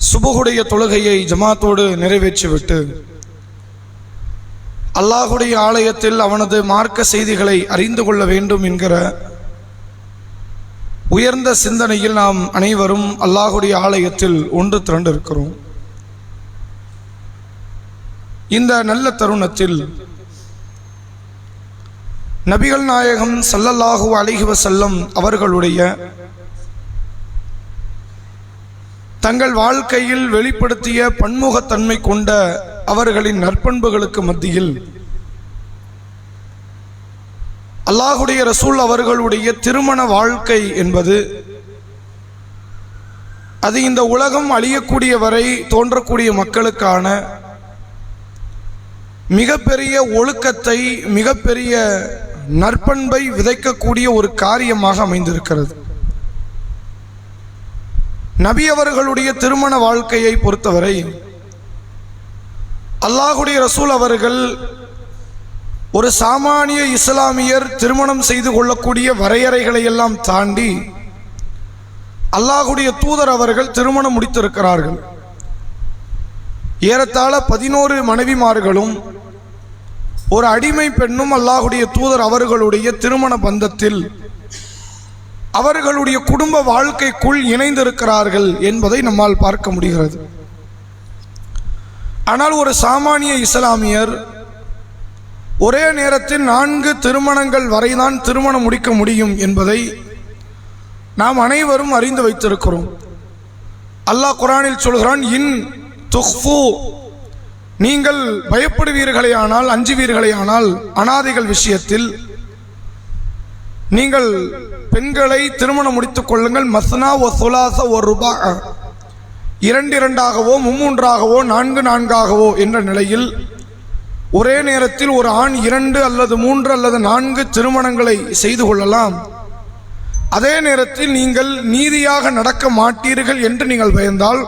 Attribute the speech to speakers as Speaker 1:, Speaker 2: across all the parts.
Speaker 1: சுபகுடைய தொழுகையை ஜமாத்தோடு நிறைவேற்றிவிட்டு அல்லாஹுடைய ஆலயத்தில் அவனது மார்க்க செய்திகளை அறிந்து கொள்ள வேண்டும் என்கிற உயர்ந்த சிந்தனையில் நாம் அனைவரும் அல்லாஹுடைய ஆலயத்தில் ஒன்று திரண்டிருக்கிறோம். இந்த நல்ல தருணத்தில் நபிகள் நாயகம் சல்லல்லாஹு அலைஹி செல்லம் அவர்களுடைய தங்கள் வாழ்க்கையில் வெளிப்படுத்திய பன்முகத்தன்மை கொண்ட அவர்களின் நற்பண்புகளுக்கு மத்தியில் அல்லாஹுடைய ரசூல் அவர்களுடைய திருமண வாழ்க்கை என்பது அது இந்த உலகம் அழியக்கூடிய வரை தோன்றக்கூடிய மக்களுக்கான மிகப்பெரிய ஒழுக்கத்தை மிகப்பெரிய நற்பண்பை விதைக்கக்கூடிய ஒரு காரியமாக அமைந்திருக்கிறது. நபி அவர்களுடைய திருமண வாழ்க்கையை பொறுத்தவரை அல்லாஹுடைய ரசூல் அவர்கள் ஒரு சாமானிய இஸ்லாமியர் திருமணம் செய்து கொள்ளக்கூடிய வரையறைகளை எல்லாம் தாண்டி அல்லாஹுடைய தூதர் அவர்கள் திருமணம் முடித்திருக்கிறார்கள். ஏறத்தாழ பதினோரு மனைவிமார்களும் ஒரு அடிமை பெண்ணும் அல்லாஹுடைய தூதர் அவர்களுடைய திருமண பந்தத்தில் அவர்களுடைய குடும்ப வாழ்க்கைக்குள் இணைந்திருக்கிறார்கள் என்பதை நம்மால் பார்க்க முடிகிறது. ஆனால் ஒரு சாமானிய இஸ்லாமியர் ஒரே நேரத்தில் நான்கு திருமணங்கள் வரைதான் திருமணம் முடிக்க முடியும் என்பதை நாம் அனைவரும் அறிந்து வைத்திருக்கிறோம். அல்லாஹ் குரானில் சொல்கிறான் இன் துஃபு நீங்கள் பயப்படுவீர்களேயானால் அஞ்சுவீர்களேயானால் அனாதைகள் விஷயத்தில் நீங்கள் பெண்களை திருமணம் முடித்துக் கொள்ளுங்கள். மஸ்னா ஓ சுலாச ஓ ரூபா. இரண்டு இரண்டாகவோ மும்மூன்றாகவோ நான்கு நான்காகவோ என்ற நிலையில் ஒரே நேரத்தில் ஒரு ஆண் இரண்டு அல்லது மூன்று அல்லது நான்கு திருமணங்களை செய்து கொள்ளலாம். அதே நேரத்தில் நீங்கள் நீதியாக நடக்க மாட்டீர்கள் என்று நீங்கள் பயந்தால்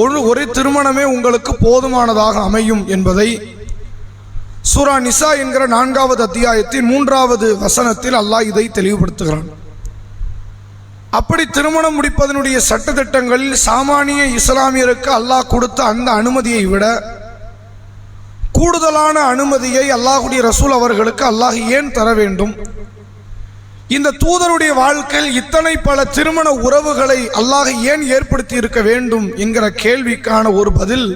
Speaker 1: ஒரு ஒரு திருமணமே உங்களுக்கு போதுமானதாக அமையும் என்பதை சூரா நிசா என்கிற நான்காவது அத்தியாயத்தின் மூன்றாவது வசனத்தில் அல்லாஹ் இதை தெளிவுபடுத்துகிறான். அப்படி திருமணம் முடிப்பதனுடைய சட்டத்திட்டங்களில் சாமானிய இஸ்லாமியருக்கு அல்லாஹ் கொடுத்த அந்த அனுமதியை விட கூடுதலான அனுமதியை அல்லாஹுடைய ரசூல் அவர்களுக்கு அல்லாஹ் ஏன் தர வேண்டும்? இந்த தூதருடைய வாழ்க்கையில் இத்தனை பல திருமண உறவுகளை அல்லாஹ் ஏன் ஏற்படுத்தி இருக்க வேண்டும் என்கிற கேள்விக்கான ஒரு பதில்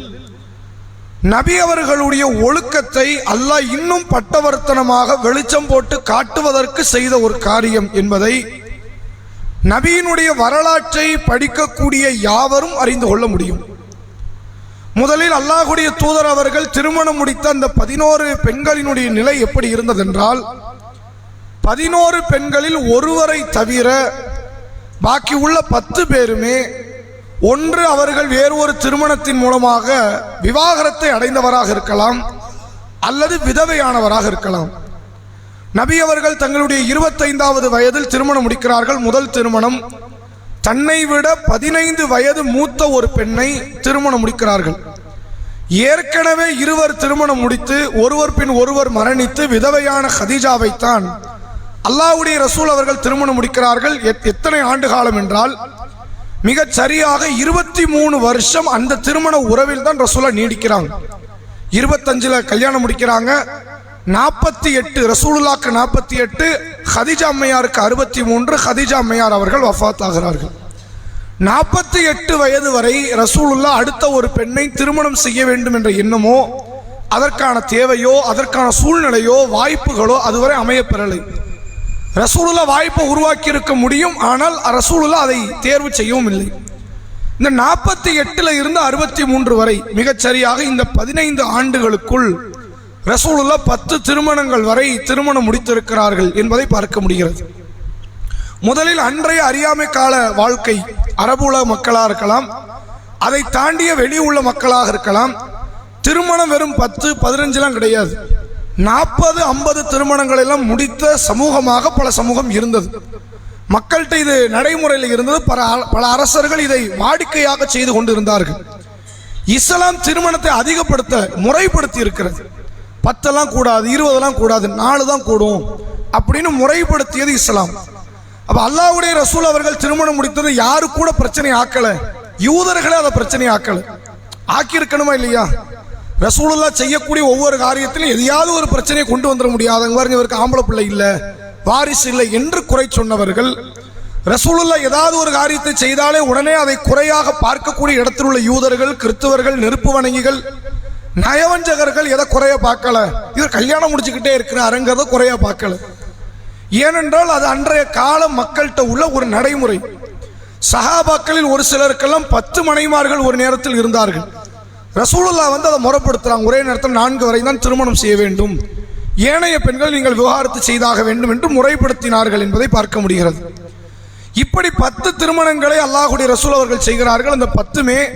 Speaker 1: நபி அவர்களுடைய ஒழுக்கத்தை அல்லாஹ் இன்னும் பட்டவர்த்தனமாக வெளிச்சம் போட்டு காட்டுவதற்கு செய்த ஒரு காரியம் என்பதை நபியினுடைய வரலாற்றை படிக்கக்கூடிய யாவரும் அறிந்து கொள்ள முடியும். முதலில் அல்லாஹுடைய தூதர் அவர்கள் திருமணம் முடித்த அந்த பதினோரு பெண்களினுடைய நிலை எப்படி இருந்ததென்றால் பதினோரு பெண்களில் ஒருவரை தவிர பாக்கி உள்ள பத்து பேருமே ஒன்று அவர்கள் வேறு ஒரு திருமணத்தின் மூலமாக விவாகரத்தை அடைந்தவராக இருக்கலாம் அல்லது விதவையானவராக இருக்கலாம். நபி அவர்கள் தங்களுடைய இருபத்தைந்தாவது வயதில் திருமணம் முடிக்கிறார்கள். முதல் திருமணம் தன்னை விட பதினைந்து வயது மூத்த ஒரு பெண்ணை திருமணம் முடிக்கிறார்கள். ஏற்கனவே இருவர் திருமணம் முடித்து ஒருவர் பின் ஒருவர் மரணித்து விதவையான ஹதீஜாவைத்தான் அல்லாவுடைய ரசூல் அவர்கள் திருமணம் முடிக்கிறார்கள். எத்தனை ஆண்டு காலம் என்றால் மிக சரியாக இருபத்தி மூணு வருஷம் அந்த திருமண உறவில் தான் ரசூலா நீடிக்கிறாங்க. இருபத்தஞ்சுல கல்யாணம் முடிக்கிறாங்க. நாற்பத்தி எட்டு ரசூலுல்லாக்கு நாற்பத்தி எட்டு ஹதிஜா அம்மையாருக்கு அறுபத்தி மூன்று ஹதிஜா அம்மையார் அவர்கள் வஃத் ஆகிறார்கள் நாற்பத்தி எட்டு வயது வரை ரசூலுல்லா அடுத்த ஒரு பெண்ணை திருமணம் செய்ய வேண்டும் என்ற எண்ணமோ அதற்கான தேவையோ அதற்கான சூழ்நிலையோ வாய்ப்புகளோ அதுவரை அமையப்பெறலை ரசூலுல்லா வாய்ப்பை உருவாக்கி இருக்க முடியும் ஆனால் ரசூலுல்லா அதை தேர்வு செய்யவும் இல்லை. இந்த நாற்பத்தி எட்டுல இருந்து அறுபத்தி மூன்று வரை மிகச்சரியாக இந்த பதினைந்து ஆண்டுகளுக்குள் ரசூலுல்லா பத்து திருமணங்கள் வரை திருமணம் முடித்திருக்கிறார்கள் என்பதை பார்க்க முடிகிறது. முதலில் அன்றைய அறியாமை கால வாழ்க்கை அரபுல மக்களாக இருக்கலாம் அதை தாண்டிய வெளி உள்ள மக்களாக இருக்கலாம். திருமணம் வெறும் பத்து பதினஞ்சுலாம் கிடையாது. நாற்பது ஐம்பது திருமணங்கள் எல்லாம் முடித்த சமூகமாக பல சமூகம் இருந்தது. மக்கள்கிட்ட இது நடைமுறையில் இருந்தது. பல பல அரசர்கள் இதை வாடிக்கையாக செய்து கொண்டிருந்தார்கள். இஸ்லாம் திருமணத்தை அதிகப்படுத்த முறைப்படுத்தி இருக்கிறது. பத்தெல்லாம் கூடாது இருபதெல்லாம் கூடாது நாலு தான் கூடும் அப்படின்னு முறைப்படுத்தியது இஸ்லாம். அப்போ அல்லாஹ்வுடைய ரசூல் அவர்கள் திருமணம் முடித்தது யாரு கூட பிரச்சனை ஆக்கலை? யூதர்களே அதை பிரச்சனை ஆக்கலை. ஆக்கியிருக்கணுமா இல்லையா? ரசூலுல்லா செய்யக்கூடிய ஒவ்வொரு காரியத்திலும் எதையாவது ஒரு பிரச்சனையை கொண்டு வந்துட முடியாதங்க பாருங்க இவருக்கு ஆம்பளை பிள்ளை இல்லை வாரிசு இல்லை என்று குறை சொன்னவர்கள் ரசூலுல்லா ஏதாவது ஒரு காரியத்தை செய்தாலே உடனே அதை குறையாக பார்க்கக்கூடிய இடத்தில் உள்ள யூதர்கள் கிறிஸ்தவர்கள் நெருப்பு வணங்கிகள் நயவஞ்சகர்கள் எதை குறைய பார்க்கல. இவர் கல்யாணம் முடிச்சுக்கிட்டே இருக்கிறாருங்கிறத குறைய பார்க்கல. ஏனென்றால் அது அன்றைய கால மக்கள்கிட்ட உள்ள ஒரு நடைமுறை. சஹாபாக்களில் ஒரு சிலருக்கெல்லாம் பத்து மனைமார்கள் ஒரு நேரத்தில் இருந்தார்கள். ரசூலுல்லா வந்து அதை முறைப்படுத்துகிறாங்க ஒரே நேரத்தில் நான்கு வரை தான் திருமணம் செய்ய வேண்டும். ஏனைய பெண்கள் நீங்கள் விவகாரத்து செய்தாக வேண்டும் என்று முறைப்படுத்தினார்கள் என்பதை பார்க்க முடிகிறது. இப்படி பத்து திருமணங்களை அல்லாஹுடைய ரசூல் அவர்கள் செய்கிறார்கள். அந்த பத்துமே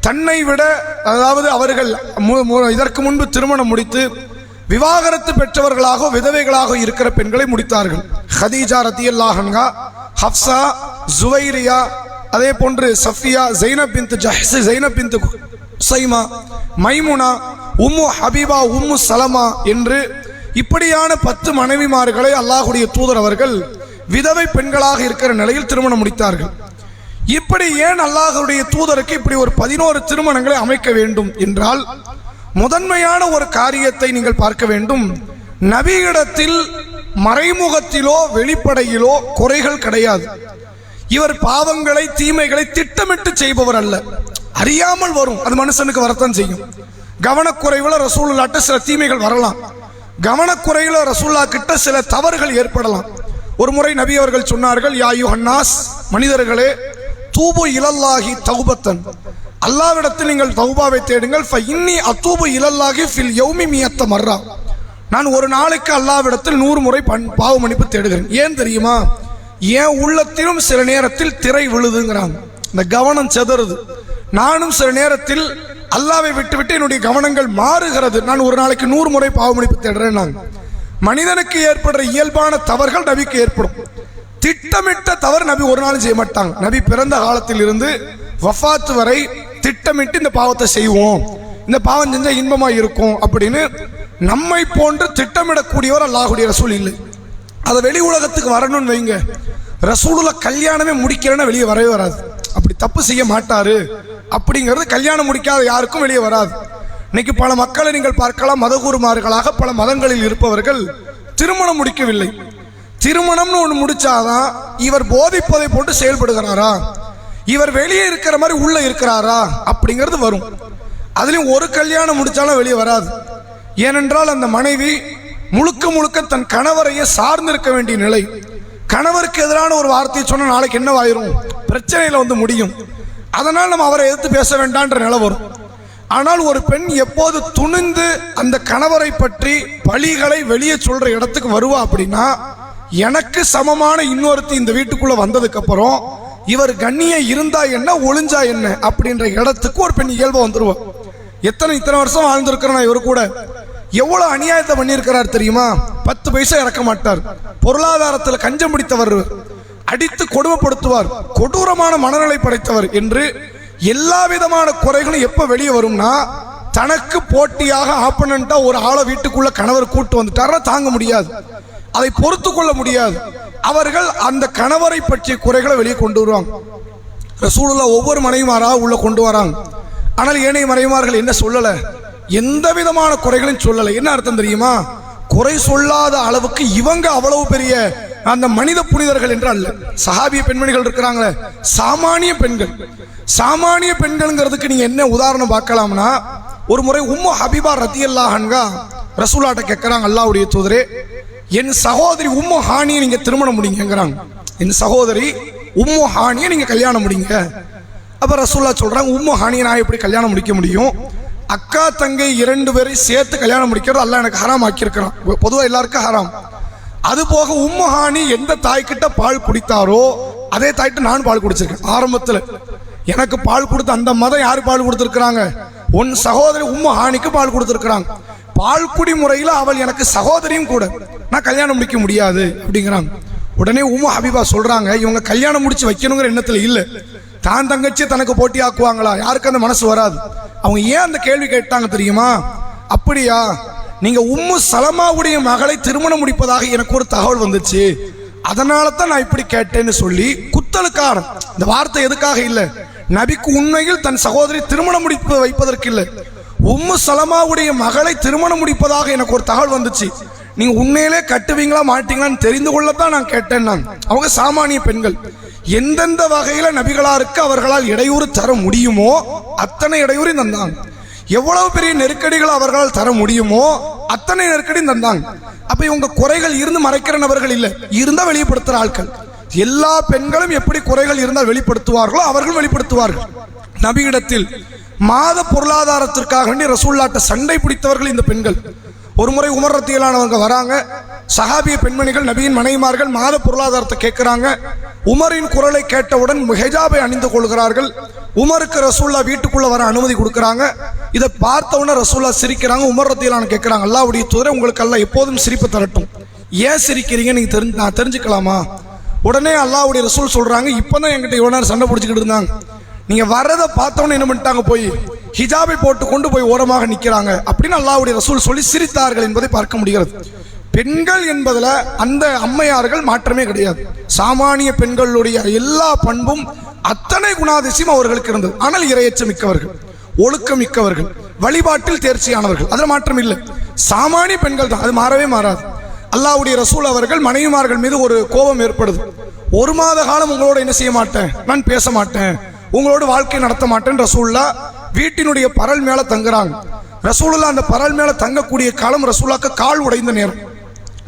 Speaker 1: தன்னை விட அதாவது அவர்கள் மு- மு- இதற்கு முன்பு திருமணம் முடித்து விவாகரத்து பெற்றவர்களாக விதவைகளாக இருக்கிற பெண்களை முடித்தார்கள். ஹதீஜா ரத்தியல்லாஹன்கா ஹப்சா ஜுவைரியா அதே போன்று சஃபியா ஜைனப் பின்த் ஜஹ்ஸ் ஜைனப் பின்த் சைமா மைமுனா உம்மு ஹபீபா உம்மு சலமா என்று இப்படியான பத்து மனைவிமார்களை அல்லாஹுடைய தூதர் அவர்கள் விதவை பெண்களாக இருக்கிற நிலையில் திருமணம் முடித்தார்கள். இப்படி ஏன் அல்லாஹருடைய தூதருக்கு இப்படி ஒரு பதினோரு திருமணங்களை அமைக்க வேண்டும் என்றால் முதன்மையான ஒரு காரியத்தை நீங்கள் பார்க்க வேண்டும். நபியிடத்தில் மறைமுகத்திலோ வெளிப்படையிலோ குறைகள் கிடையாது. இவர் பாவங்களை தீமைகளை திட்டமிட்டு செய்பவர் அல்ல. அறியாமல் வரும். அது மனுஷனுக்கு வரத்தான் செய்யும். கவனக்குறைவில் ரசூல்லாட்ட சில தீமைகள் வரலாம். கவனக்குறையில் ரசூல்லா கிட்ட சில தவறுகள் ஏற்படலாம். ஒரு முறை நபி அவர்கள் சொன்னார்கள் யாயு ஹன்னாஸ் மனிதர்களே தூபு இலல்லாகி தௌபத்தன். அல்லாவிடத்தில் நீங்கள் தௌபாவை தேடுங்கள். இன்னி அத்தூபு இலல்லாகி ஃபில் யௌமி மியத்த மர்ரா. நான் ஒரு நாளைக்கு அல்லாவிடத்தில் நூறு முறை பண் பாவ மன்னிப்பு தேடுகிறேன். ஏன் தெரியுமா? என் உள்ளத்திலும் சில நேரத்தில் திரை விழுதுங்கிறாங்க. இந்த கவனம் செதறுது. நானும் சில நேரத்தில் அல்லாவை விட்டுவிட்டு என்னுடைய கவனங்கள் மாறுகிறது. நான் ஒரு நாளைக்கு நூறு முறை பாவமளிப்பு தேடுறேன் நான். மனிதனுக்கு ஏற்படுற இயல்பான தவறுகள் நபிக்கு ஏற்படும். திட்டமிட்ட தவறு நபி ஒரு நாளும் செய்ய மாட்டாங்க. நபி பிறந்த காலத்தில் இருந்து வஃபாத்து வரை திட்டமிட்டு இந்த பாவத்தை செய்வோம். இந்த பாவம் செஞ்சா இன்பமா இருக்கும் அப்படின்னு நம்மை போன்று திட்டமிடக்கூடியவர் அல்லாஹுடைய ரசூல் இல்லை. அதை வெளி உலகத்துக்கு வரணும்னு வைங்க. ரசூலுல கல்யாணமே முடிக்கிறேன்னா வெளியே வரவே வராது. அப்படி தப்பு செய்ய மாட்டாரு. அப்படிங்கிறது கல்யாணம் முடிக்காத யாருக்கும் வெளியே வராது. இன்னைக்கு பல மக்களை நீங்கள் பார்க்கலாம் மதகுருமார்களாக பல மதங்களில் இருப்பவர்கள் திருமணம் முடிக்கவில்லை. திருமணம்னு ஒன்று முடிச்சாதான் இவர் போதிப்பதை போட்டு செயல்படுகிறாரா? இவர் வெளியே இருக்கிற மாதிரி உள்ளே இருக்கிறாரா? அப்படிங்கிறது வரும். அதுலேயும் ஒரு கல்யாணம் முடித்தாலும் வெளியே வராது. ஏனென்றால் அந்த மனைவி முழுக்க முழுக்க தன் கணவரையே சார்ந்திருக்க வேண்டிய நிலை. கணவருக்கு எதிரான ஒரு வார்த்தையை சொன்னால் நாளைக்கு என்னவாயிரும்? பிரச்சனையில் வந்து முடியும். அதனால் நம்ம அவரை எதிர்த்து பேச வேண்டான்ற நிலை வரும். ஆனால் ஒரு பெண் எப்போது துணிந்து அந்த கணவரை பற்றி பழிகளை வெளியே சொல்கிற இடத்துக்கு வருவா அப்படின்னா எனக்கு சமமான இன்னொருத்தி இந்த வீட்டுக்குள்ளே வந்ததுக்கப்புறம் இவர் கண்ணியம் இருந்தா என்ன ஒளிஞ்சா என்ன அப்படின்ற இடத்துக்கு ஒரு பெண் இயல்பு வந்துடுவோம் எத்தனை இத்தனை வருஷம் வாழ்ந்திருக்கிறேன் நான் இவர் கூட. எவ்வளோ அநியாயத்தை பண்ணியிருக்கிறார் தெரியுமா? பத்து பைசா இறக்க மாட்டார். பொருளாதாரத்தில் கஞ்சம் பிடித்தவர் அடித்து கொடுமைப்படுத்துவார். கொடூரமான மனநிலை படைத்தவர் என்று எல்லா விதமான குறைகளும் எப்ப வெளியே வரும்னா தனக்கு போட்டியாக ஆப்பனண்டா ஒரு ஆளை வீட்டுக்குள்ள கணவர் கூட்டு வந்துட்டாருன்னா தாங்க முடியாது. அதை பொறுத்து கொள்ள முடியாது. அவர்கள் அந்த கணவரை பற்றிய குறைகளை வெளியே கொண்டு வருவாங்க. ரசூலுல்லா ஒவ்வொரு மனைவிமாரா உள்ள கொண்டு வராங்க. ஆனால் ஏனைய மனைவிமார்கள் என்ன சொல்லல? எந்த விதமான குறைகளையும் சொல்லலை. என்ன அர்த்தம் தெரியுமா? குறை சொல்லாத அளவுக்கு இவங்க அவ்வளவு பெரிய அந்த மனித புனிதர்கள் என்று அல்ல. சஹாபிய பெண்மணிகள் இருக்கிறாங்களே. சாமானிய பெண்கள். சாமானிய பெண்கள்ங்கிறதுக்கு நீங்க என்ன உதாரணம் பார்க்கலாம்னா ஒரு முறை உம்மு ஹபீபா ரத்தியல்லாஹன்கா ரசூலாட்ட கேட்குறாங்க அல்லாவுடைய தூதரே என் சகோதரி உம்மு ஹானியை நீங்க திருமணம் முடிங்கிறாங்க என் சகோதரி உம்மு ஹானியை நீங்க கல்யாணம் முடிங்க அப்ப ரசூல்லா சொல்றாங்க உம்மு ஹானியை நான் எப்படி கல்யாணம் முடிக்க முடியும்? அக்கா தங்கை இரண்டு பேரையும் சேர்த்து கல்யாணம் முடிக்கிறது அல்லாஹ் எனக்கு ஹராம் ஆக்கியிருக்கிறான் பொதுவாக எல்லாருக்கும் ஹராம். அது போக உம்மஹானி எந்த தாய்கிட்ட பால் குடித்தாரோ அதே தாய்கிட்ட நான் பால் குடிச்சிருக்கேன். ஆரம்பத்தில் எனக்கு பால் கொடுத்த அந்த மதம் யார் பால் கொடுத்துருக்குறாங்க? உன் சகோதரி உம்மஹானிக்கு பால் கொடுத்துருக்குறாங்க. பால் குடி முறையில் அவள் எனக்கு சகோதரியும் கூட. நான் கல்யாணம் முடிக்க முடியாது அப்படிங்கிறாங்க. உடனே உமா ஹபீபா சொல்கிறாங்க இவங்க கல்யாணம் முடிச்சு வைக்கணுங்கிற எண்ணத்தில் இல்லை. தான் தங்கச்சி தனக்கு போட்டி ஆக்குவாங்களா யாருக்கு அந்த மனசு வராது. அவங்க ஏன் அந்த கேள்வி கேட்டாங்க தெரியுமா? அப்படியா? நீங்க உம்மு சலமாவுடைய மகளை திருமணம் முடிப்பதாக எனக்கு ஒரு தகவல் வந்துச்சு. அதனால தான் நான் இப்படி கேட்டேன்னு சொல்லி குத்தலுக்காரன். இந்த வார்த்தை எதுக்காக இல்லை? நபிக்கு உண்மையில் தன் சகோதரி திருமணம் முடிப்பு வைப்பதற்கு இல்லை. உம்மு சலமாவுடைய மகளை திருமணம் முடிப்பதாக எனக்கு ஒரு தகவல் வந்துச்சு. நீங்க உண்மையிலே கட்டுவீங்களா மாட்டீங்களான்னு தெரிந்து கொள்ளத்தான் நான் கேட்டேன் நான். அவங்க சாமானிய பெண்கள். எந்தெந்த வகையில நபிகளாருக்கு அவர்களால் இடையூறு தர முடியுமோ அத்தனை இடையூறு தந்தாங்க எவ்வளவு பெரிய நெருக்கடிகள் அவர்களால் தர முடியுமோ அத்தனை நெருக்கடியும் தந்தாங்க. அப்ப இவங்க குறைகள் இருந்து மறைக்கிற நபர்கள் இல்லை. இருந்தா வெளிப்படுத்துற ஆட்கள். எல்லா பெண்களும் எப்படி குறைகள் இருந்தால் வெளிப்படுத்துவார்களோ அவர்கள் வெளிப்படுத்துவார்கள். நபியிடத்தில் மாத பொருளாதாரத்திற்காக வேண்டி ரசூல்லாட்ட சண்டை பிடித்தவர்கள் இந்த பெண்கள். ஒரு முறை உமர் வராங்க. சஹாபிய பெண்மணிகள் நபியின் மனைவிமார்கள் மாத பொருளாதாரத்தை கேட்குறாங்க. உமரின் குரலை கேட்டவுடன் ஹெஜாபை அணிந்து கொள்கிறார்கள். உமருக்கு ரசூல்லா வீட்டுக்குள்ள வர அனுமதி கொடுக்குறாங்க. இதை பார்த்தவுடனே ரசூல்லா சிரிக்கிறாங்க உமர் ரத்தியலான கேட்குறாங்க அல்லாவுடைய தூதரை உங்களுக்கு அல்ல எப்போதும் சிரிப்பு தரட்டும். ஏன் சிரிக்கிறீங்க? நீங்க தெரிஞ்சு நான் தெரிஞ்சுக்கலாமா? உடனே அல்லாவுடைய ரசூல் சொல்றாங்க இப்பதான் என்கிட்ட இவ்வளோ நேரம் சண்டை பிடிச்சிக்கிட்டு இருந்தாங்க. நீங்க வர்றதை பார்த்தோன்னு என்ன பண்ணிட்டாங்க போய்? ஹிஜாபை போட்டு கொண்டு போய் ஓரமாக நிற்கிறாங்க அப்படின்னு அல்லாவுடைய ரசூல் சொல்லி சிரித்தார்கள் என்பதை பார்க்க முடிகிறது. பெண்கள் என்பதில் அந்த அம்மையார்கள் மாற்றமே கிடையாது. சாமானிய பெண்களுடைய எல்லா பண்பும் அத்தனை குணாதிசயம் அவர்களுக்கு இருந்தது. ஆனால் இரையச்சம் மிக்கவர்கள் ஒழுக்கம் மிக்கவர்கள் வழிபாட்டில் தேர்ச்சியானவர்கள். அதில் மாற்றம் இல்லை. சாமானிய பெண்கள் தான். அது மாறவே மாறாது. அல்லாவுடைய ரசூல் அவர்கள் மனைவிமார்கள் மீது ஒரு கோபம் ஏற்படுது. ஒரு மாத காலம் உங்களோட என்ன செய்ய மாட்டேன்? நான் பேச மாட்டேன். உங்களோட வாழ்க்கை நடத்த மாட்டேன் ரசூல்லா வீட்டினுடைய பரல் மேல தங்குறாங்க. ரசூலுல்லா அந்த பரல் மேல தங்கக்கூடிய காலம் ரசூலாக்கு கால் உடைந்த நேரம்.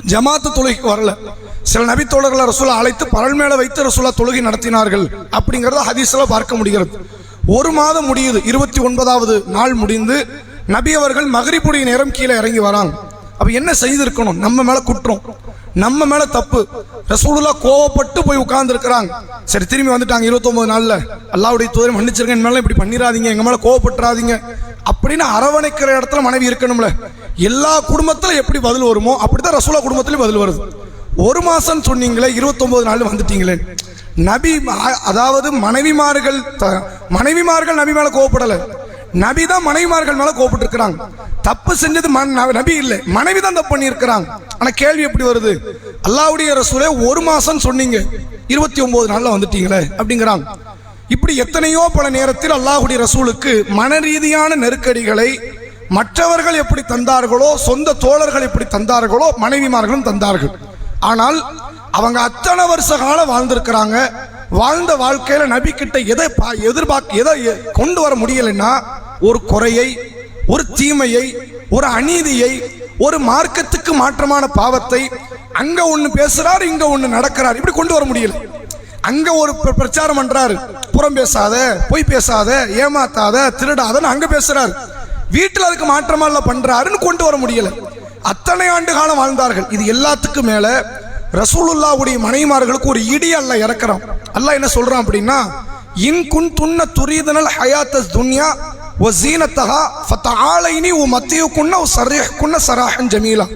Speaker 1: ஜமாத்து தொழுகைக்கு வரல. சில நபி தோழர்களை ரசூலா அழைத்து பரல் மேல வைத்து ரசூலா தொழுகை நடத்தினார்கள். அப்படிங்கறத ஹதீஸ்ல பார்க்க முடிகிறது. ஒரு மாதம் முடியுது. இருபத்தி ஒன்பதாவது நாள் முடிந்து நபி அவர்கள் மகரிப்புடைய நேரம் கீழே இறங்கி வராங்க. அப்ப என்ன செய்திருக்கணும்? நம்ம மேல குற்றம். நம்ம மேல தப்பு. ரசூலுல்லா கோவப்பட்டு போய் உட்கார்ந்து இருக்கிறாங்க சரி திரும்பி வந்துட்டாங்க 29 நாள்ல. அல்லாவுடைய தூதரை மன்னிச்சிருங்க என் மேல இப்படி பண்ணிடாதீங்க எங்க மேல கோவப்பட்டுறாதீங்க அப்படின்னு அரவணைக்கிற இடத்துல மனைவி இருக்கணும்ல. எல்லா குடும்பத்துல எப்படி பதில் வருமோ அப்படித்தான் ரசூலா குடும்பத்திலயும் பதில் வருது. ஒரு மாசம் சொன்னீங்களே 29 நாள் வந்துட்டீங்களே. நபி அதாவது மனைவிமார்கள் த- மனைவிமார்கள் நபி மேல கோவப்படல. நபி தான் மனைவிமார்கள் மேல கோவப்பட்டு இருக்கிறாங்க தப்பு செஞ்சது மன்- ந- நபி இல்லை. மனைவி தான் தப்பு பண்ணியிருக்கிறாங்க. ஆனால் கேள்வி எப்படி வருது? அல்லாவுடைய ரசூலே ஒரு மாதம் சொன்னீங்க இருபத்தி ஒம்பது நாளில் வந்துட்டீங்களே அப்படிங்கிறாங்க. இப்படி எத்தனையோ பல நேரத்தில் அல்லாஹுடைய ரசூலுக்கு மன ரீதியான நெருக்கடிகளை மற்றவர்கள் எப்படி தந்தார்களோ சொந்த தோழர்கள் எப்படி தந்தார்களோ மனைவிமார்களும் தந்தார்கள். ஆனால் அவங்க அத்தனை வருஷ காலம் வாழ்ந்திருக்கிறாங்க. வாழ்ந்த வாழ்க்கையில நபிக்கிட்ட எதை பா- எதிர்பார்க்க எதை எ- கொண்டு வர முடியலைன்னா ஒரு குறையை ஒரு தீமையை ஒரு அநீதியை ஒரு மார்க்கத்துக்கு மாற்றமான பாவத்தை அங்க ஒன்று பேசுறார் இங்க ஒன்று நடக்கிறார். இப்படி கொண்டு வர முடியல. அங்க ஒரு பிரச்சாரம் பண்றாரு. புறம் பேசாத பொய் பேசாத ஏமாத்தாத திருடாதன்னு அங்க பேசுறாரு. வீட்டில் அதுக்கு மாற்றமாக பண்றாருன்னு கொண்டு வர முடியல. அத்தனை ஆண்டு காலம் வாழ்ந்தார்கள். இது எல்லாத்துக்கும் மேல ரசூலுல்லாவுடைய மனைவிமார்களுக்கு ஒரு இடி அல்ல இறக்குறான். அல்ல என்ன சொல்றான் அப்படின்னா இன் குன் துண்ண துரிதனல் ஹயாத்தஸ் துன்யா வ ஜீனத்தஹா ஃபதஆலைனி வ மத்தியுக்குன்ன வ குன்ன சராஹன் ஜமீலா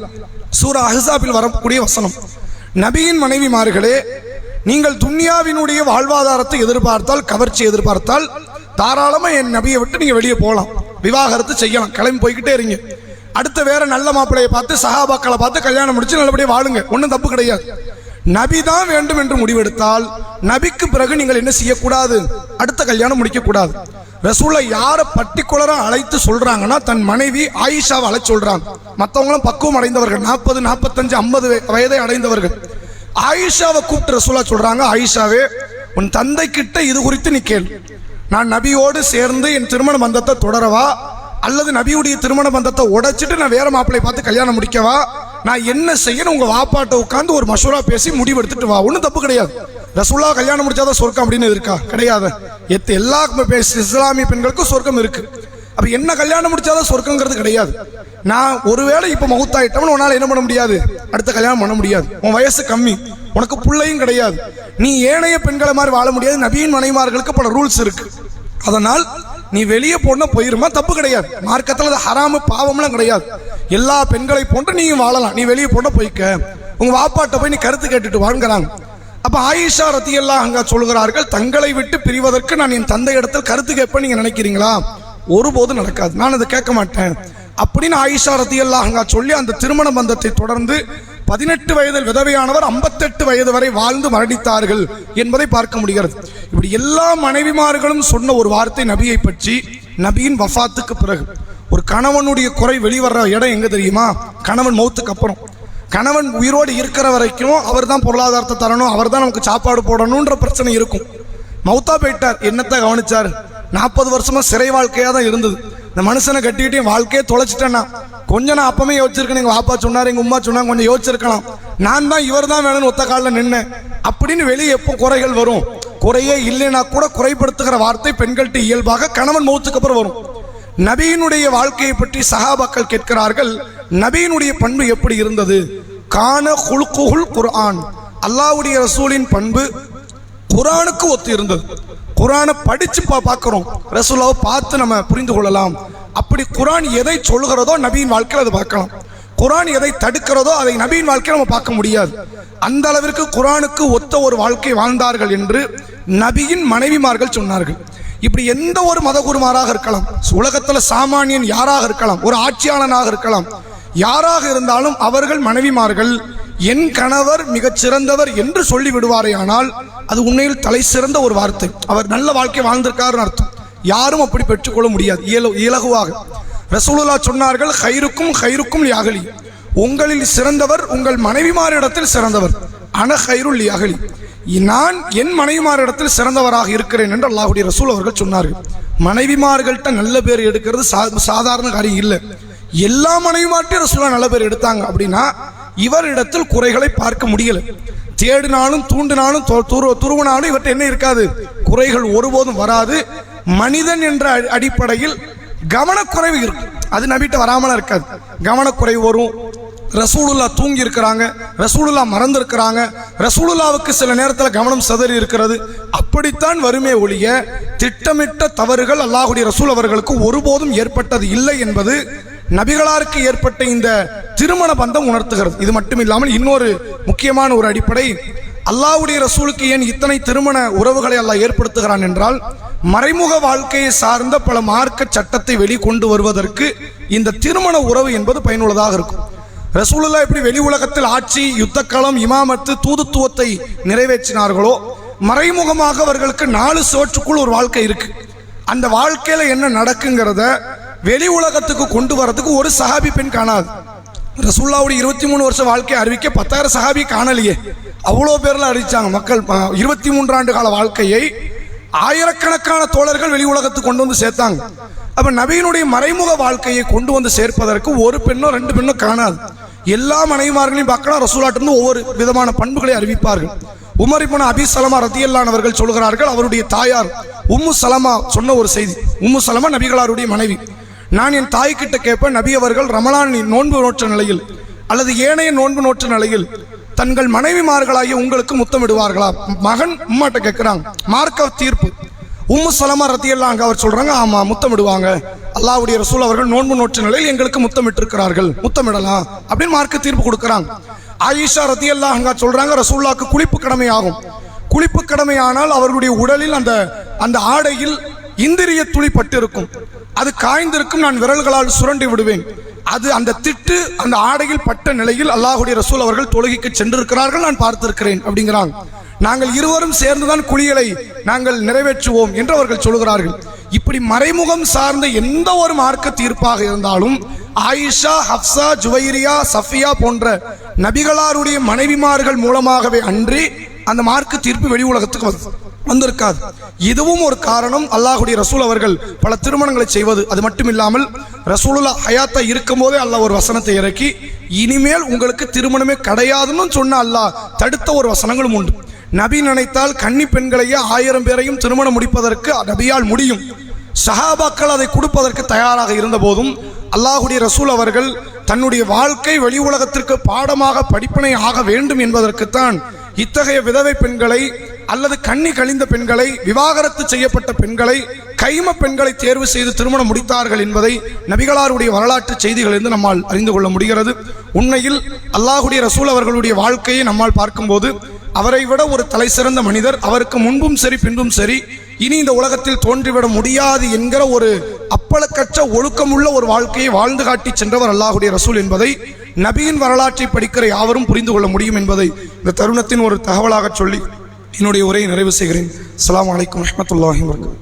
Speaker 1: சூரா அஹ்சாபில் வரக்கூடிய வசனம் நபியின் மனைவிமார்களே நீங்கள் துன்யாவினுடைய வாழ்வாதாரத்தை எதிர்பார்த்தால் கவர்ச்சி எதிர்பார்த்தால் தாராளமாக என் நபியை விட்டு நீங்கள் வெளியே போகலாம் விவாகரத்து செய்யலாம் கிளம்பி போய்கிட்டே இருங்க அடுத்த வேற நல்ல மாப்பிளையை பார்த்து சஹாபாக்களை பார்த்து கல்யாணம் முடிச்சு நல்லபடியாக வாழுங்க ஒன்றும் தப்பு கிடையாது நபி தான் வேண்டும் என்று முடிவெடுத்தால் நபிக்கு பிறகு நீங்கள் என்ன செய்யக்கூடாது அடுத்த கல்யாணம் முடிக்கக்கூடாது ரசூலை யாரை பர்டிகுலராக அழைத்து சொல்கிறாங்கன்னா தன் மனைவி ஆயிஷாவை அழைச்சு சொல்கிறாங்க மற்றவங்களும் பக்குவம் அடைந்தவர்கள். நாற்பது நாற்பத்தஞ்சு ஐம்பது வயதை அடைந்தவர்கள். ஆயிஷாவை கூப்பிட்டு ரசூலா சொல்கிறாங்க ஆயிஷாவே உன் தந்தை கிட்ட இது குறித்து நீ கேள். நான் நபியோடு சேர்ந்து என் திருமண பந்தத்தை தொடரவா? அல்லது நபியுடைய திருமண பந்தத்தை உடைச்சிட்டு நான் வேற மாப்பிள்ளை பார்த்து கல்யாணம் முடிக்கவா? நான் என்ன செய்யணும்? உங்கள் வாப்பாட்ட உட்காந்து ஒரு மசூரா பேசி முடிவு எடுத்துட்டு வா. ஒன்றும் தப்பு கிடையாது. ரசூலா கல்யாணம் முடிச்சாதான் சொர்க்கம் அப்படின்னு இருக்கா? கிடையாது. எத்த எல்லா இஸ்லாமிய பெண்களுக்கும் சொர்க்கம் இருக்கு. அப்ப என்ன கல்யாணம் முடிச்சாலும் சொர்க்கங்கிறது கிடையாது. நான் ஒருவேளை இப்ப மவுத்தாயிட்டவன் உன்னால என்ன பண்ண முடியாது? அடுத்த கல்யாணம் பண்ண முடியாது. உன் வயசு கம்மி. உனக்கு பிள்ளையும் கிடையாது. நீ ஏனைய பெண்களை மாதிரி வாழ முடியாது. நபியின் மனைமார்களுக்கு பல ரூல்ஸ் இருக்கு. அதனால் நீ வெளியே போனால் போயிருமா? தப்பு கிடையாது. மார்க்கத்தில் அது ஹராமு பாவம்லாம் கிடையாது. எல்லா பெண்களை போன்று நீயும் வாழலாம். நீ வெளியே போனா போய்க்க. உங்க வாப்பாட்ட போய் நீ கருத்து கேட்டுட்டு வாங்குறாங்க. அப்ப ஆயிஷா ரத்தியல்லா அங்க சொல்கிறார்கள் தங்களை விட்டு பிரிவதற்கு நான் என் தந்தை இடத்தில் கருத்து கேட்பேன் நீங்க நினைக்கிறீங்களா? ஒருபோதும் நடக்காது. நான் அதை கேட்க மாட்டேன். அப்படின்னு ஆயிஷா ரத்தியல்லா அங்க சொல்லி அந்த திருமண பந்தத்தை தொடர்ந்து பதினெட்டு வயதில் விதவையானவர் ஐம்பத்தெட்டு வயது வரை வாழ்ந்து மரணித்தார்கள் என்பதை பார்க்க முடிகிறது. இப்படி எல்லா மனைவிமார்களும் சொன்ன ஒரு வார்த்தை நபியை பற்றி நபியின் வஃபாத்துக்கு பிறகு. ஒரு கணவனுடைய குறை வெளிவர இடம் எங்க தெரியுமா? கணவன் மௌத்துக்கு அப்புறம். கணவன் உயிரோடு இருக்கிற வரைக்கும் அவர் தான் பொருளாதாரத்தை தரணும் அவர் தான் நமக்கு சாப்பாடு போடணுன்ற பிரச்சனை இருக்கும். மௌத்தா போயிட்டார். என்னத்தை கவனிச்சார்? நாற்பது வருஷமா சிறை வாழ்க்கையாக தான் இருந்தது. இந்த மனுஷனை கட்டிக்கிட்டே என் வாழ்க்கையை தொலைச்சிட்டேன்னா கொஞ்சம் நான் அப்பமே யோசிச்சிருக்கேன். எங்கள் வாப்பா சொன்னார் எங்கள் உமா சொன்னாங்க கொஞ்சம் யோசிச்சிருக்கலாம். நான் தான் இவர் தான் வேணும்னு ஒத்த காலில் நின்னேன். அப்படின்னு வெளியே எப்போ குறைகள் வரும்? குறையே இல்லைன்னா கூட குறைப்படுத்துகிற வார்த்தை பெண்கள்கிட்ட இயல்பாக கணவன் மௌத்துக்கு அப்புறம் வரும். நபியினுடைய வாழ்க்கையை பற்றி சஹாபாக்கள் கேட்கிறார்கள் நபியினுடைய பண்பு எப்படி இருந்தது? கான குல்குல் குர்ஆன். அல்லாவுடைய ரசூலின் பண்பு குரானுக்கு ஒத்து இருந்தது குரானை படித்து பா பார்க்குறோம். ரசூலாவை பார்த்து நம்ம புரிந்து கொள்ளலாம். அப்படி குரான் எதை சொல்கிறதோ நபியின் வாழ்க்கையில் அதை பார்க்கலாம். குரான் எதை தடுக்கிறதோ அதை நபியின் வாழ்க்கையில் நம்ம பார்க்க முடியாது. அந்த அளவிற்கு குரானுக்கு ஒத்த ஒரு வாழ்க்கை வாழ்ந்தார்கள் என்று நபியின் மனைவிமார்கள் சொன்னார்கள். இப்படி எந்த ஒரு மதகுருமாராக இருக்கலாம். உலகத்தில் சாமானியன் யாராக இருக்கலாம்? ஒரு ஆட்சியாளனாக இருக்கலாம். யாராக இருந்தாலும் அவர்கள் மனைவிமார்கள் என் கணவர் மிகச் சிறந்தவர் என்று சொல்லி விடுவாரேயானால் அது உண்மையில் தலை சிறந்த ஒரு வார்த்தை. அவர் நல்ல வாழ்க்கை வாழ்ந்திருக்காருன்னு அர்த்தம். யாரும் அப்படி பெற்றுக்கொள்ள முடியாது. இயல இலகுவாக ரசூலுல்லா சொன்னார்கள் ஹைருக்கும் ஹைருக்கும் யாகலி உங்களில் சிறந்தவர் உங்கள் மனைவிமாரிடத்தில் சிறந்தவர். அன ஹைருல் யாகலி நான் என் மனைவிமாரிடத்தில் சிறந்தவராக இருக்கிறேன் என்று அல்லாஹுடைய ரசூல் அவர்கள் சொன்னார்கள். மனைவிமார்கள்ட்ட நல்ல பேர் எடுக்கிறது சா- சாதாரண காரியம் இல்லை. எல்லா மனைவிமார்ட்டையும் ரசூலா நல்ல பேர் எடுத்தாங்க அப்படின்னா இவரிடத்தில் குறைகளை பார்க்க முடியல. தேடினாலும் தூண்டினாலும் துருவ துருவனாலும் துருவினாலும் என்ன இருக்காது? குறைகள் ஒருபோதும் வராது. மனிதன் என்ற அடிப்படையில் கவனக்குறைவு இருக்கும் அது நபிட்ட வராமலாம் இருக்காது. கவனக்குறைவு வரும். ரசூலுல்லா தூங்கி இருக்கிறாங்க. ரசூலுல்லா மறந்து இருக்கிறாங்க ரசூலுல்லாவுக்கு சில நேரத்தில் கவனம் சதறி இருக்கிறது. அப்படித்தான் வருமே ஒழிய திட்டமிட்ட தவறுகள் அல்லாஹுடைய ரசூல் அவர்களுக்கு ஒருபோதும் ஏற்பட்டது இல்லை என்பது நபிகளாருக்கு ஏற்பட்ட இந்த திருமண பந்தம் உணர்த்துகிறது. இது மட்டும் இல்லாமல் இன்னொரு முக்கியமான ஒரு அடிப்படை அல்லாஹ்வுடைய ரசூலுக்கு ஏன் இத்தனை திருமண உறவுகளை அல்லாஹ் ஏற்படுத்துகிறான் என்றால் மறைமுக வாழ்க்கையை சார்ந்த பல மார்க்க சட்டத்தை வெளிக்கொண்டு வருவதற்கு இந்த திருமண உறவு என்பது பயனுள்ளதாக இருக்கும். ரசூலுல்லா எப்படி வெளி உலகத்தில் ஆட்சி யுத்தக்களம் இமாமத்து தூதுத்துவத்தை நிறைவேற்றினார்களோ மறைமுகமாக அவர்களுக்கு நாலு சுவற்றுக்குள் ஒரு வாழ்க்கை இருக்கு. அந்த வாழ்க்கையில என்ன நடக்குங்கிறத வெளி உலகத்துக்கு கொண்டு வரதுக்கு ஒரு சஹாபி பெண் காணாது. ரசூல்லாவுடைய இருபத்தி மூணு வருஷம் வாழ்க்கையை அறிவிக்க பத்தாயிரம் சஹாபி காணலையே. அவ்வளோ பேரில் அறிவிச்சாங்க மக்கள் இருபத்தி மூன்றாண்டு கால வாழ்க்கையை ஆயிரக்கணக்கான தோழர்கள் வெளி உலகத்துக்கு கொண்டு வந்து சேர்த்தாங்க. அப்ப நபியினுடைய மறைமுக வாழ்க்கையை கொண்டு வந்து சேர்ப்பதற்கு ஒரு பெண்ணோ ரெண்டு பெண்ணோ காணாது. எல்லா மனைவிமார்களையும் பார்க்கலாம் ரசூலாட்டிருந்து ஒவ்வொரு விதமான பண்புகளை அறிவிப்பார்கள். உமர் இப்னு அபி சலமா ரத்தியல்லான் அவர்கள் சொல்கிறார்கள் அவருடைய தாயார் உம்மு சலமா சொன்ன ஒரு செய்தி. உம்மு சலமா நபிகளாருடைய மனைவி. நான் என் தாய்கிட்ட கேட்பேன் நபி அவர்கள் ரமலான் நோன்பு நோற்ற நிலையில் அல்லது ஏனைய நோன்பு நோற்ற நிலையில் தங்கள் மனைவிமார்களாகிய உங்களுக்கு முத்தமிடுவார்களா? மகன் உம்மாட்ட கேட்கிறாங்க மார்க்க தீர்ப்பு. உம்மு சலமா ரத்தியெல்லாம் அவர் சொல்றாங்க ஆமா முத்தமிடுவாங்க. அல்லாவுடைய ரசூல் அவர்கள் நோன்பு நோற்ற நிலையில் எங்களுக்கு முத்தமிட்டிருக்கிறார்கள். முத்தமிடலாம். அப்படின்னு மார்க்க தீர்ப்பு கொடுக்குறாங்க ஆயிஷா ரத்தியல்லாங்க சொல்றாங்க ரசூல்லாக்கு குளிப்பு கடமை ஆகும் குளிப்பு கடமையானால் அவர்களுடைய உடலில் அந்த அந்த ஆடையில் இந்திரிய துளி பட்டிருக்கும் அது காய்ந்திருக்கும் நான் விரல்களால் சுரண்டி விடுவேன். அது அந்த திட்டு அந்த ஆடையில் பட்ட நிலையில் அல்லாஹுடைய ரசூல் அவர்கள் தொழுகைக்கு சென்றிருக்கிறார்கள் நான் பார்த்திருக்கிறேன் அப்படிங்கிறாங்க நாங்கள் இருவரும் சேர்ந்துதான் குளியலை நாங்கள் நிறைவேற்றுவோம் என்று அவர்கள் சொல்கிறார்கள். இப்படி மறைமுகம் சார்ந்த எந்த ஒரு மார்க்க தீர்ப்பாக இருந்தாலும் ஆயிஷா ஹப்சா ஜுவைரியா சஃபியா போன்ற நபிகளாருடைய மனைவிமார்கள் மூலமாகவே அன்றி அந்த மார்க்க தீர்ப்பு வெளி உலகத்துக்கு வருது வந்திருக்காது. இதுவும் ஒரு காரணம் அல்லாஹுடைய ரசூல் அவர்கள் பல திருமணங்களை செய்வது. அது மட்டும் இல்லாமல் ரசூலுல்லா ஹயாத்தா இருக்கும் போதே அல்லாஹ் ஒரு வசனத்தை இறக்கி இனிமேல் உங்களுக்கு திருமணமே கிடையாதுன்னு சொன்ன அல்லாஹ் தடுத்த ஒரு வசனங்களும் உண்டு. நபி நினைத்தால் கன்னி பெண்களையே ஆயிரம் பேரையும் திருமணம் முடிப்பதற்கு நபியால் முடியும். சஹாபாக்கள் அதை கொடுப்பதற்கு தயாராக இருந்தபோதும் அல்லாஹுடைய ரசூல் அவர்கள் தன்னுடைய வாழ்க்கை வெளி உலகத்திற்கு பாடமாக படிப்பினை ஆக வேண்டும் என்பதற்குத்தான் இத்தகைய விதவை பெண்களை அல்லது கண்ணி கழிந்த பெண்களை விவாகரத்து செய்யப்பட்ட பெண்களை கைம பெண்களை தேர்வு செய்து திருமணம் முடித்தார்கள் என்பதை நபிகளாருடைய வரலாற்று செய்திகளிலிருந்து நம்மால் அறிந்து கொள்ள முடிகிறது. உண்மையில் அல்லாஹுடைய ரசூல் அவர்களுடைய வாழ்க்கையை நம்மால் பார்க்கும்போது அவரை விட ஒரு தலை சிறந்த மனிதர் அவருக்கு முன்பும் சரி பின்பும் சரி இனி இந்த உலகத்தில் தோன்றிவிட முடியாது என்கிற ஒரு அப்பளக்கற்ற ஒழுக்கமுள்ள ஒரு வாழ்க்கையை வாழ்ந்து காட்டி சென்றவர் அல்லாஹுடைய ரசூல் என்பதை நபியின் வரலாற்றை படிக்கிற யாவரும் புரிந்து கொள்ள முடியும் என்பதை இந்த தருணத்தின் ஒரு தகவலாக சொல்லி என்னுடைய உரையை நிறைவு செய்கிறேன். அலாம் வலைக்கம் வரமத்துல்லாஹி வபரகாத்துஹு.